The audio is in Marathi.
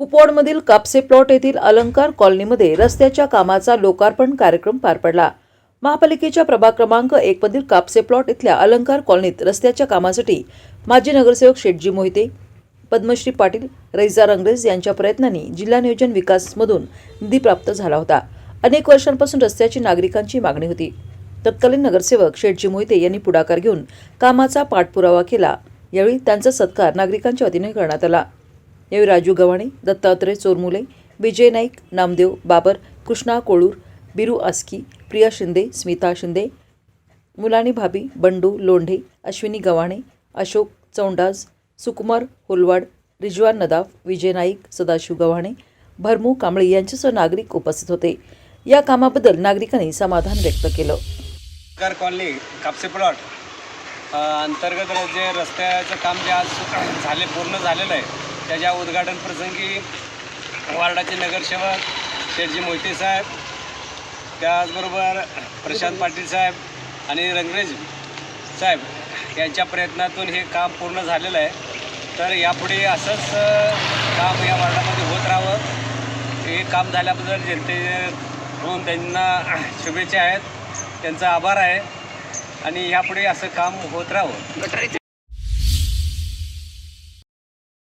कुपवाडमधील कापसे प्लॉट येथील अलंकार कॉलनीमध्ये रस्त्याच्या कामाचा लोकार्पण कार्यक्रम पार पडला. महापालिकेच्या प्रभाग क्रमांक एक मधील कापसे प्लॉट इथल्या अलंकार कॉलनीत रस्त्याच्या कामासाठी माजी नगरसेवक शेटजी मोहिते पद्मश्री पाटील रैजा रंगरेज यांच्या प्रयत्नांनी जिल्हा नियोजन विकासमधून निधी प्राप्त झाला होता. अनेक वर्षांपासून रस्त्याची नागरिकांची मागणी होती. तत्कालीन नगरसेवक शेटजी मोहिते यांनी पुढाकार घेऊन कामाचा पाठपुरावा केला. यावेळी त्यांचा सत्कार नागरिकांच्या वतीने करण्यात आला. यावेळी राजू गव्हाणे दत्तात्रय चोरमुले विजय नाईक नामदेव बाबर कृष्णा कोळूर बिरू आस्की प्रिया शिंदे स्मिता शिंदे मुलानी भाभी बंडू लोंढे अश्विनी गव्हाणे अशोक चौंडाज सुकुमार होलवाड रिजवान नदाफ विजय नाईक सदाशिव गव्हाणे भरमू कांबळे यांच्यासह नागरिक उपस्थित होते. या कामाबद्दल नागरिकांनी समाधान व्यक्त केलं. Car colony Kapse plot. अंतर्गत जे रस्त्याचं काम जे आज झाले पूर्ण झालेलं आहे त्याच्या उद्घाटन प्रसंगी वार्डाचे नगरसेवक शेठजी मोहिते साहेब त्याचबरोबर प्रशांत पाटील साहेब आणि रंगरेज साहेब यांच्या प्रयत्नातून हे काम पूर्ण झालेलं आहे. तर यापुढे असंच काम या वार्डामध्ये होत राहावं. हे काम झाल्याबद्दल जनतेकडून त्यांना शुभेच्छा आहेत. त्यांचा आभार आहे. आणि यापुढे असं काम होत राहावं.